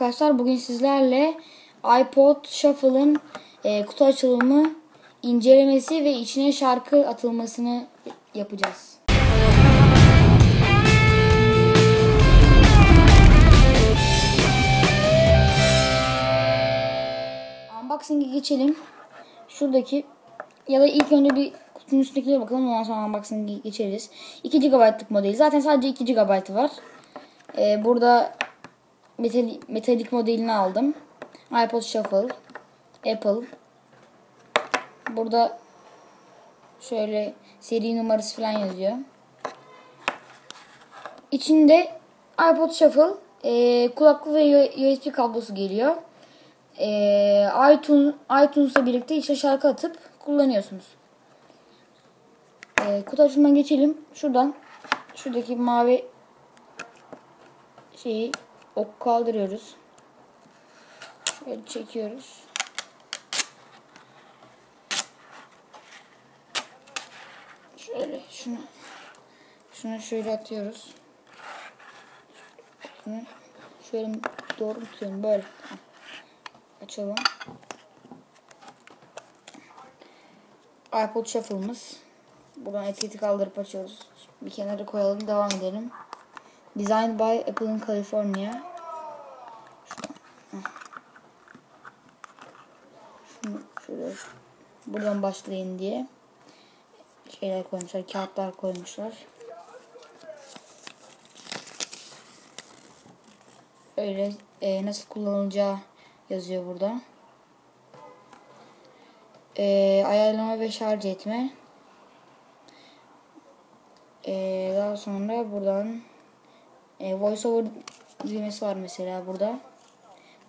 arkadaşlar. Bugün sizlerle iPod Shuffle'ın e, kutu açılımı, incelemesi ve içine şarkı atılmasını yapacağız. Unboxing'e geçelim. Şuradaki ya da ilk önce bir kutunun üstündekine bakalım ondan sonra unboxing'e geçeriz. 2 GB'lık modeli. Zaten sadece 2 GB var. Ee, burada metalik, metalik modelini aldım. iPod Shuffle, Apple. Burada şöyle seri numarası falan yazıyor. İçinde iPod Shuffle, e, kulaklık ve USB kablosu geliyor. E, iTunes, iTunes'la birlikte içe şarkı atıp kullanıyorsunuz. E, kutu açılımdan geçelim. Şuradan şuradaki mavi şeyi ok kaldırıyoruz. Şöyle çekiyoruz. Şöyle şunu şunu şöyle atıyoruz. Şunu şöyle doğru tutuyorum böyle. Açalım. iPod Shuffle'ımız. Buradan etiketi kaldırıp açıyoruz. Bir kenara koyalım. Devam edelim. Designed by Apple in California. Şunu şöyle buradan başlayın diye şeyler koymuşlar, kağıtlar koymuşlar. Öyle e, nasıl kullanılacağı yazıyor burada. E, ayarlama ve şarj etme. E, daha sonra buradan e, voiceover düğmesi var mesela burada.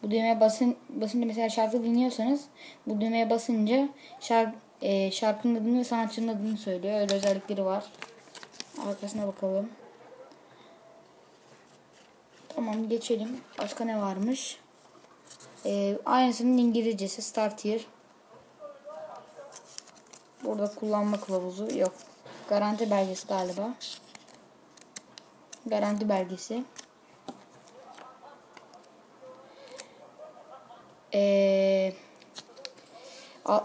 Bu düğmeye basın basınca mesela şarkı dinliyorsanız bu düğmeye basınca şarkı e, şarkının adını ve sanatçının adını söylüyor. Öyle özellikleri var. Arkasına bakalım. Tamam geçelim. Başka ne varmış? E, aynısının İngilizcesi Start Here. Burada kullanma kılavuzu yok. Garanti belgesi galiba. Garanti belgesi. Ee, Al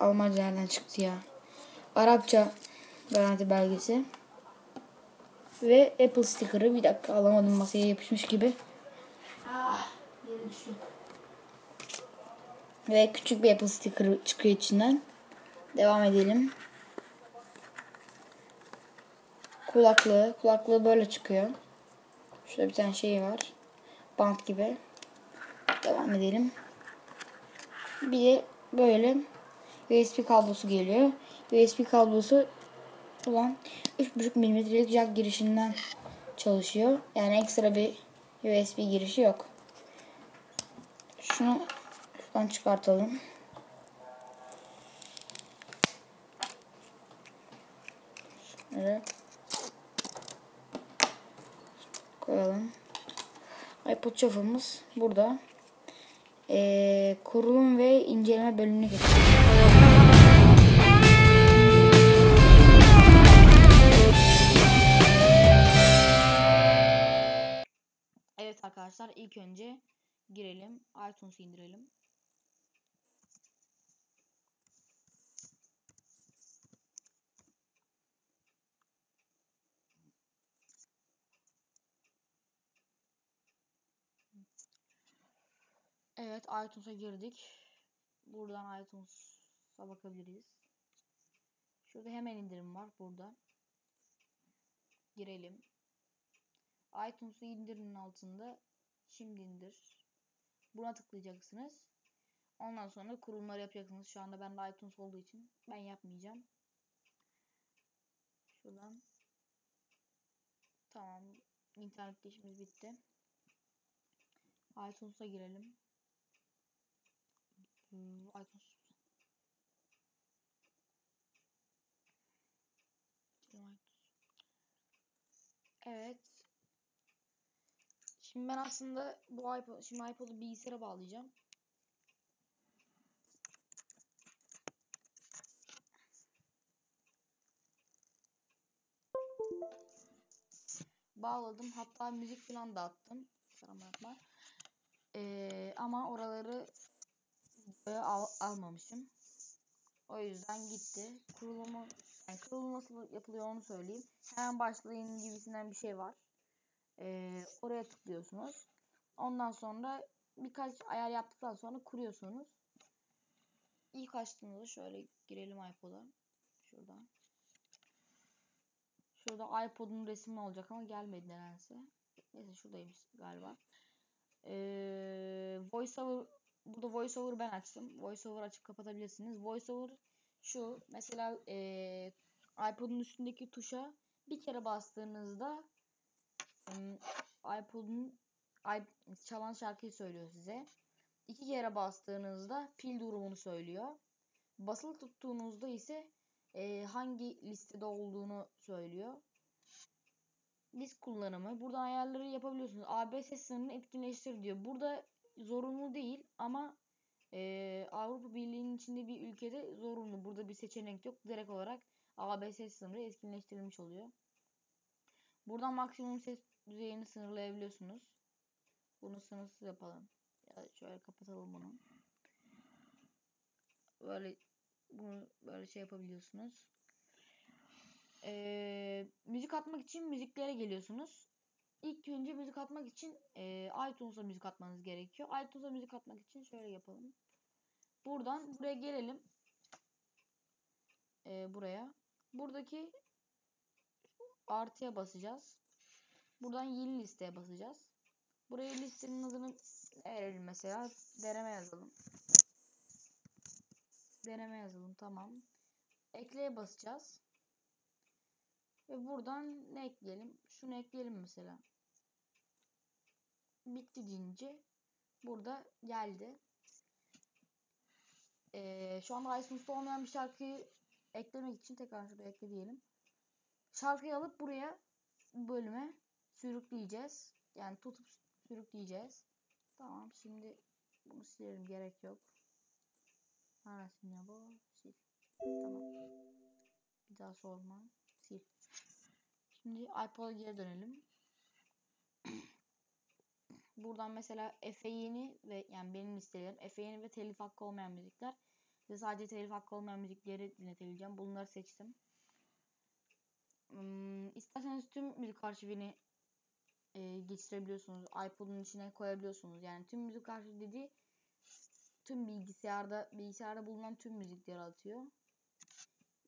Almanca nereden çıktı ya? Arapça garanti belgesi. Ve Apple sticker'ı. Bir dakika alamadım masaya yapışmış gibi. Ah, Ve küçük bir Apple sticker'ı çıkıyor içinden. Devam edelim. Kulaklığı. Kulaklığı böyle çıkıyor. Şurada bir tane şey var. Bant gibi. Devam edelim. Bir de böyle USB kablosu geliyor. USB kablosu olan 3.5 mm'lik jack girişinden çalışıyor. Yani ekstra bir USB girişi yok. Şunu şuradan çıkartalım. Şöyle koyalım. iPod çafımız burada. Ee, kurulum ve inceleme bölümüne geçelim. Evet arkadaşlar ilk önce girelim. iTunes'u indirelim. Evet iTunes'a girdik. Buradan iTunes'a bakabiliriz. Şurada hemen indirim var burada. Girelim. iTunes'u indirin altında şimdi indir. Buna tıklayacaksınız. Ondan sonra kurulumları yapacaksınız. Şu anda bende iTunes olduğu için ben yapmayacağım. Şuradan Tamam. İnternet geçimiz bitti. iTunes'a girelim. Hmm, iTunes. Evet. Şimdi ben aslında bu iPod, şimdi iPod'u bilgisayara bağlayacağım. Bağladım. Hatta müzik falan da attım. Bakma. ama oraları al, almamışım. O yüzden gitti. Kurulumu yani kurulum nasıl yapılıyor onu söyleyeyim. Hemen başlayın gibisinden bir şey var. Ee, oraya tıklıyorsunuz. Ondan sonra birkaç ayar yaptıktan sonra kuruyorsunuz. İlk açtığınızda şöyle girelim iPod'a. Şuradan. Şurada iPod'un resmi olacak ama gelmedi nedense. Neyse şuradaymış galiba. Ee, VoiceOver burada VoiceOver ben açtım. VoiceOver açıp kapatabilirsiniz. VoiceOver şu mesela ee, iPod'un üstündeki tuşa bir kere bastığınızda um, iPod'un çalan şarkıyı söylüyor size. İki kere bastığınızda pil durumunu söylüyor. Basılı tuttuğunuzda ise e, hangi listede olduğunu söylüyor. Disk kullanımı. Buradan ayarları yapabiliyorsunuz. AB ses sınırını etkinleştir diyor. Burada zorunlu değil ama e, Avrupa Birliği'nin içinde bir ülkede zorunlu. Burada bir seçenek yok. Direkt olarak AB ses sınırı etkinleştirilmiş oluyor. Buradan maksimum ses düzeyini sınırlayabiliyorsunuz. Bunu sınırsız yapalım. Ya şöyle kapatalım bunu. Böyle bunu böyle şey yapabiliyorsunuz. Ee, müzik atmak için müziklere geliyorsunuz. İlk önce müzik atmak için e, iTunes'a müzik atmanız gerekiyor. iTunes'a müzik atmak için şöyle yapalım. Buradan buraya gelelim. Ee, buraya. Buradaki artıya basacağız. Buradan yeni listeye basacağız. Buraya listenin adını verelim mesela. Deneme yazalım. Deneme yazalım. Tamam. Ekleye basacağız. Ve buradan ne ekleyelim? Şunu ekleyelim mesela. Bitti deyince burada geldi. Ee, şu anda iTunes'ta olmayan bir şarkıyı eklemek için tekrar şuraya ekle diyelim. Şarkıyı alıp buraya bölüme sürükleyeceğiz. Yani tutup sürükleyeceğiz. Tamam şimdi bunu silelim gerek yok. Ya bu? Sil. Tamam. Bir daha sorma. Sil. Şimdi iPod'a geri dönelim. Buradan mesela Efe yeni ve yani benim listelerim Efe yeni ve telif hakkı olmayan müzikler. Size sadece telif hakkı olmayan müzikleri dinletebileceğim. Bunları seçtim. Hmm, isterseniz tüm müzik arşivini e, geçirebiliyorsunuz. iPod'un içine koyabiliyorsunuz. Yani tüm müzik arşivi dediği tüm bilgisayarda bilgisayarda bulunan tüm müzikleri atıyor.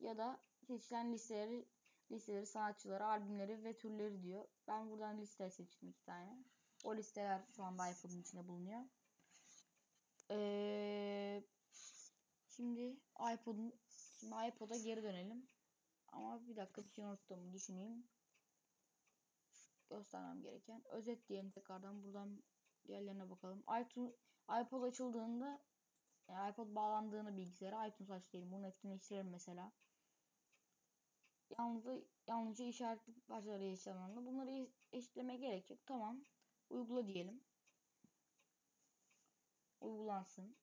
Ya da seçilen listeleri listeleri, sanatçıları, albümleri ve türleri diyor. Ben buradan liste seçtim iki tane. O listeler şu anda iPod'un içinde bulunuyor. Ee, şimdi iPod'un şimdi iPod'a geri dönelim. Ama bir dakika bir şey unuttum. Düşüneyim. Göstermem gereken. Özet diyelim tekrardan. Buradan diğerlerine bakalım. iTunes, iPod açıldığında yani iPod bağlandığını bilgisayara iTunes aç diyelim. Bunu etkinleştirelim mesela. Yalnızca, yalnızca işaretli parçaları eşitlememde. Bunları eşitleme gerek yok. Tamam. Uygula diyelim. Uygulansın.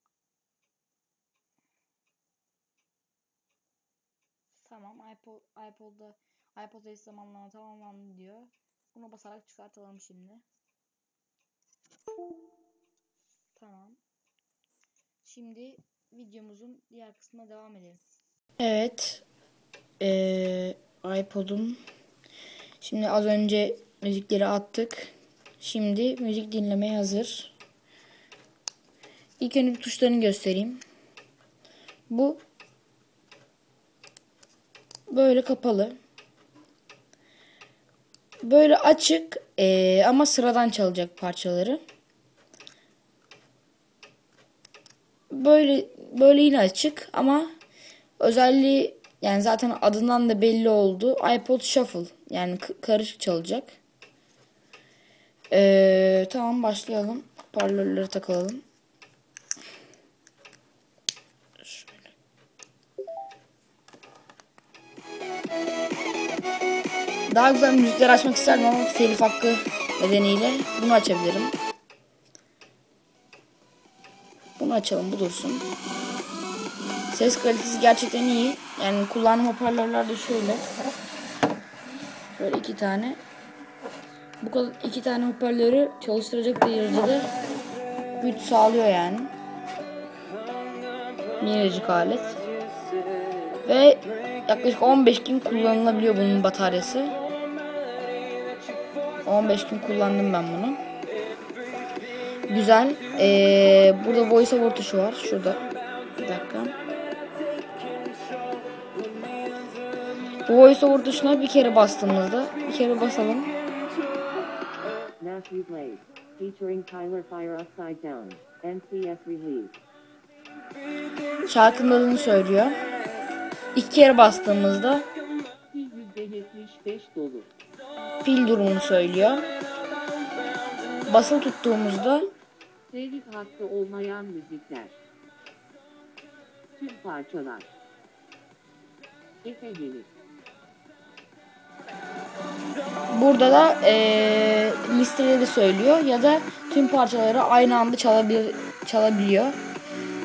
Tamam. iPod, iPod'da iPod eş zamanlama tamamlandı diyor. Buna basarak çıkartalım şimdi. Tamam. Şimdi videomuzun diğer kısmına devam edelim. Evet. Ee, iPod'um. Şimdi az önce müzikleri attık. Şimdi müzik dinlemeye hazır. İlk önce tuşlarını göstereyim. Bu böyle kapalı. Böyle açık ee, ama sıradan çalacak parçaları. Böyle böyle yine açık ama özelliği yani zaten adından da belli oldu. iPod Shuffle yani karışık çalacak. Ee, tamam başlayalım. Parlörleri takalım. Daha güzel müzikler açmak isterdim ama telif hakkı nedeniyle bunu açabilirim. Bunu açalım bu dursun. Ses kalitesi gerçekten iyi. Yani kullandığım hoparlörler de şöyle. Böyle iki tane. Bu kadar iki tane hoparlörü çalıştıracak derecede güç sağlıyor yani. Minicik alet. Ve yaklaşık 15 gün kullanılabiliyor bunun bataryası. 15 gün kullandım ben bunu. Güzel. Ee, burada voice over tuşu var. Şurada. Bir dakika. Bu voice over tuşuna bir kere bastığımızda bir kere basalım. Matthew Blade, featuring Tyler Fire Upside Down, NCS release. Şarkının adını söylüyor. İki kere bastığımızda %75 dolu. pil durumunu söylüyor. Basılı tuttuğumuzda Telif hakkı olmayan müzikler. Tüm parçalar. Efe Yeni. Burada da eee listeleri söylüyor ya da tüm parçaları aynı anda çalabilir, çalabiliyor.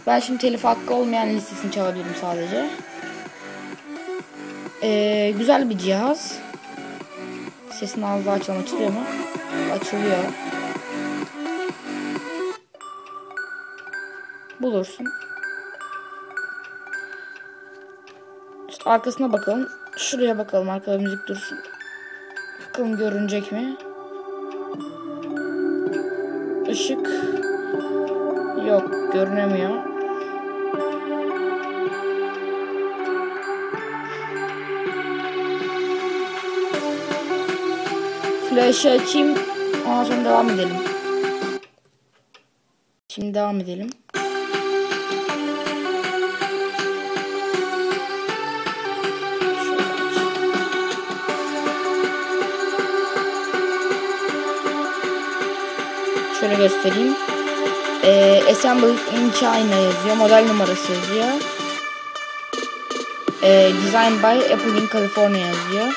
Ben şimdi telif hakkı olmayan listesini çalabilirim sadece. Eee, güzel bir cihaz. Sesini az daha açalım açılıyor mu? Açılıyor. Bulursun. İşte arkasına bakalım. Şuraya bakalım arkada müzik dursun. Bakalım görünecek mi? Işık yok görünemiyor. Flash'ı açayım. Ondan sonra devam edelim. Şimdi devam edelim. Şöyle göstereyim. Ee, Assembled in China yazıyor. Model numarası yazıyor. Ee, Designed by Apple in California yazıyor.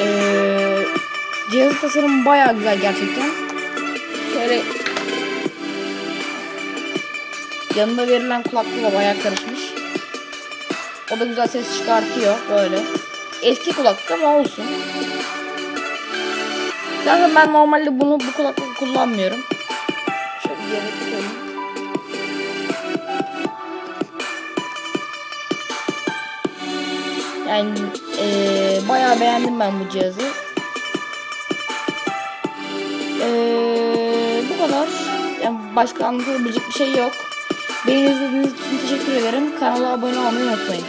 Ee, cihaz tasarımı bayağı güzel gerçekten. Şöyle yanında verilen kulaklığa bayağı karışmış. O da güzel ses çıkartıyor böyle. Eski kulaklık ama olsun. Zaten ben normalde bunu bu kulaklığı kullanmıyorum. Şöyle bir yere koyayım. Yani eee bayağı beğendim ben bu cihazı. Eee bu kadar. Yani başka anlatabilecek bir şey yok. Beni izlediğiniz için teşekkür ederim. Kanala abone olmayı unutmayın.